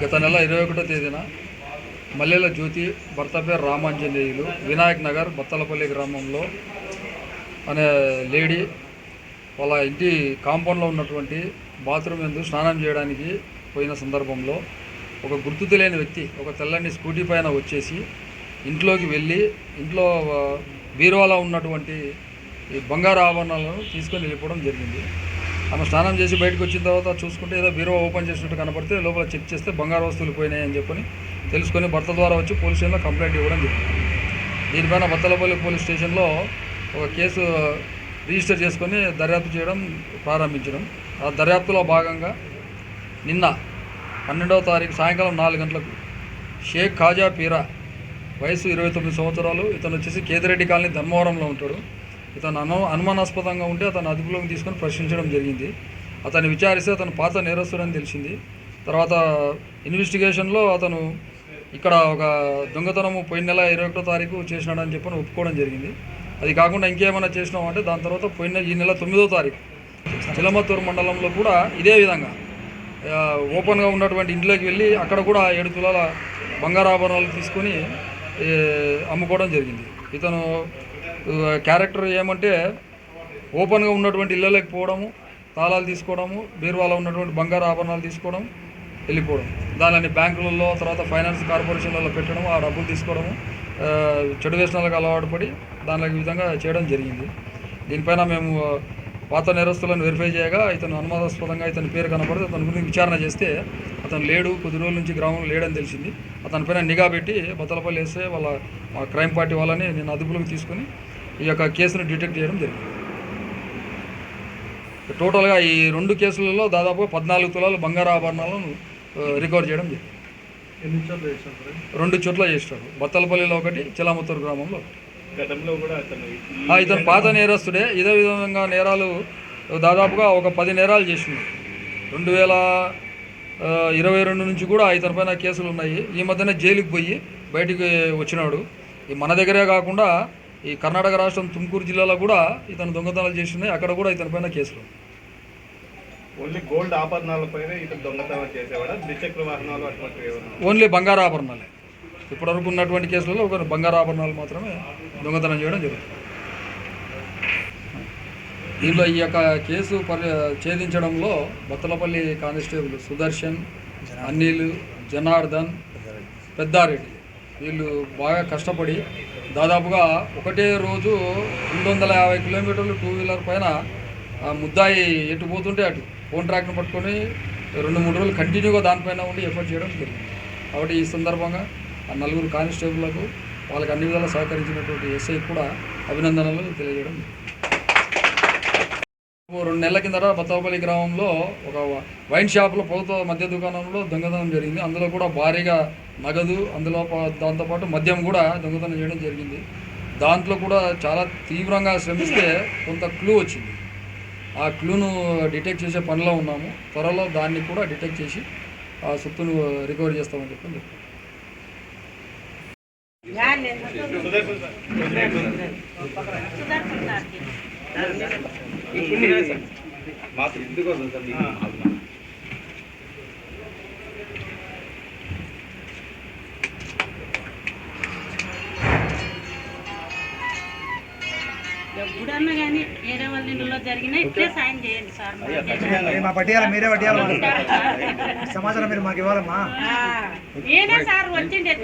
గత నెల ఇరవై ఒకటో తేదీన మల్లెల జ్యోతి భర్త పేరు రామాంజనేయులు వినాయక్ నగర్ బత్తలపల్లి గ్రామంలో అనే లేడీ వాళ్ళ ఇంటి కాంపౌండ్లో ఉన్నటువంటి బాత్రూమ్ ఎందు స్నానం చేయడానికి పోయిన సందర్భంలో ఒక గుర్తు తెలియని వ్యక్తి ఒక తెల్లని స్కూటీ పైన వచ్చేసి ఇంట్లోకి వెళ్ళి ఇంట్లో బీరువాలో ఉన్నటువంటి ఈ బంగారు ఆభరణాలను తీసుకొని వెళ్ళిపోవడం జరిగింది. ఆమె స్నానం చేసి బయటకు వచ్చిన తర్వాత చూసుకుంటే ఏదో బీరువా ఓపెన్ చేసినట్టు కనపడితే లోపల చెక్ చేస్తే బంగారు వస్తువులు పోయినాయి అని చెప్పని తెలుసుకొని భర్త ద్వారా వచ్చి పోలీస్ స్టేషన్లో కంప్లైంట్ ఇవ్వడం జరిగింది. దీనిపైన బత్తలపల్లి పోలీస్ స్టేషన్లో ఒక కేసు రిజిస్టర్ చేసుకొని దర్యాప్తు చేయడం ప్రారంభించడం. ఆ దర్యాప్తులో భాగంగా నిన్న పన్నెండవ తారీఖు సాయంకాలం నాలుగు గంటలకు షేక్ ఖాజా పీరా వయసు ఇరవై తొమ్మిది సంవత్సరాలు. ఇతను వచ్చేసి కేతిరెడ్డి కాలనీ ధర్మవరంలో ఉంటాడు. ఇతను అను అనుమానాస్పదంగా ఉంటే అతను అదుపులోకి తీసుకొని ప్రశ్నించడం జరిగింది. అతన్ని విచారిస్తే అతను పాత నేరస్తుడని తెలిసింది. తర్వాత ఇన్వెస్టిగేషన్లో అతను ఇక్కడ ఒక దొంగతనము పోయిన నెల ఇరవై ఒకటో తారీఖు చేసినాడని చెప్పని ఒప్పుకోవడం జరిగింది. అది కాకుండా ఇంకేమైనా చేసినామంటే దాని తర్వాత పోయిన ఈ నెల తొమ్మిదో తారీఖు చిలమత్తూరు మండలంలో కూడా ఇదే విధంగా. ఓపెన్గా ఉన్నటువంటి ఇంట్లోకి వెళ్ళి అక్కడ కూడా ఏడు తులాల బంగారాభరణాలు తీసుకొని అమ్ముకోవడం జరిగింది. ఇతను క్యారెక్టర్ ఏమంటే ఓపెన్గా ఉన్నటువంటి ఇళ్ళలోకి పోవడము తాళాలు తీసుకోవడము బీరువాలో ఉన్నటువంటి బంగారు ఆభరణాలు తీసుకోవడం వెళ్ళిపోవడం. దానిని బ్యాంకులలో తర్వాత ఫైనాన్స్ కార్పొరేషన్లలో పెట్టడం ఆ డబ్బులు తీసుకోవడము చెడు వ్యసనాలకు అలవాటు పడి దానిలో ఈ విధంగా చేయడం జరిగింది. దీనిపైన మేము పాత నేరస్తులను వెరిఫై చేయగా ఇతను అనుమానాస్పదంగా ఇతని పేరు కనపడితే అతని గురించి విచారణ చేస్తే అతను లేడు కొద్ది రోజుల నుంచి గ్రామంలో లేడని తెలిసింది. అతని పైన నిఘా పెట్టి బత్తలపల్లి వేస్తే వాళ్ళ మా క్రైమ్ పార్టీ వాళ్ళని నేను అదుపులోకి తీసుకొని ఈ యొక్క కేసును డిటెక్ట్ చేయడం జరిగింది. టోటల్గా ఈ రెండు కేసులలో దాదాపు పద్నాలుగు తులాల బంగారు ఆభరణాలను రికవర్ చేయడం జరిగింది. రెండు చోట్ల చేస్తారు బత్తలపల్లిలో ఒకటి చిలాముత్తూరు గ్రామంలో ఒకటి. గతంలో కూడా అతను ఈ- ఆ, ఇతను పాత నేరస్తుడే. ఇదే విధంగా నేరాలు దాదాపుగా ఒక పది నేరాలు చేసిండు. రెండు వేల ఇరవై రెండు నుంచి కూడా ఇతని పైన కేసులు ఉన్నాయి. ఈ మధ్యన జైలుకి పోయి బయటికి వచ్చినాడు. ఈ మన దగ్గరే కాకుండా ఈ కర్ణాటక రాష్ట్రం తుమ్కూరు జిల్లాలో కూడా ఇతను దొంగతనాలు చేస్తున్నాయి అక్కడ కూడా ఇతని పైన కేసులు. ఓన్లీ గోల్డ్ ఆభరణాలపైన ఇతను దొంగతనం చేసేవాడా? ద్విచక్ర వాహనాలు అటువంటివి ఏమన్నా ఓన్లీ బంగారు ఆభరణాలే. ఇప్పటివరకు ఉన్నటువంటి కేసులలో ఒక బంగారు ఆభరణాలు మాత్రమే దొంగతనం చేయడం జరుగుతుంది. దీనిలో ఈ యొక్క కేసు పరి ఛేదించడంలో బత్తలపల్లి కానిస్టేబుల్ సుదర్శన్ అనిల్ జనార్దన్ పెద్దారెడ్డి వీళ్ళు బాగా కష్టపడి దాదాపుగా ఒకటే రోజు రెండు వందల యాభై కిలోమీటర్లు టూ వీలర్ పైన ముద్దాయి ఎటు పోతుంటే అటు ఫోన్ ట్రాక్ను పట్టుకొని రెండు మూడు రోజులు కంటిన్యూగా దానిపైన ఉండి ఎఫర్ట్ చేయడం జరిగింది. కాబట్టి ఈ సందర్భంగా నలుగురు కానిస్టేబుల్లకు వాళ్ళకి అన్ని విధాలా సహకరించినటువంటి ఎస్ఐ కూడా అభినందనలు తెలియజేయడం రెండు నెలల కిందట బత్తవపల్లి గ్రామంలో ఒక వైన్ షాప్లో ప్రభుత్వ మద్య దుకాణంలో దొంగతనం జరిగింది. అందులో కూడా భారీగా నగదు అందులో దాంతోపాటు మద్యం కూడా దొంగతనం చేయడం జరిగింది. దాంట్లో కూడా చాలా తీవ్రంగా శ్రమిస్తే కొంత క్లూ వచ్చింది. ఆ క్లూను డిటెక్ట్ చేసే పనిలో ఉన్నాము. త్వరలో దాన్ని కూడా డిటెక్ట్ చేసి ఆ సొత్తును రికవర్ చేస్తామని చెప్పి చెప్పారు. సుదర్శన్ సార్ ఎప్పుడన్నా కానీ వేరే వాళ్ళ ఇళ్ళలో జరిగినా ఇట్లే సాయం చేయండి సార్. మా పట్టియాలి మీరే పట్టియాలి సమాచారం మీరు మాకు ఇవ్వాలమ్మా. నేనే సార్ వచ్చిండే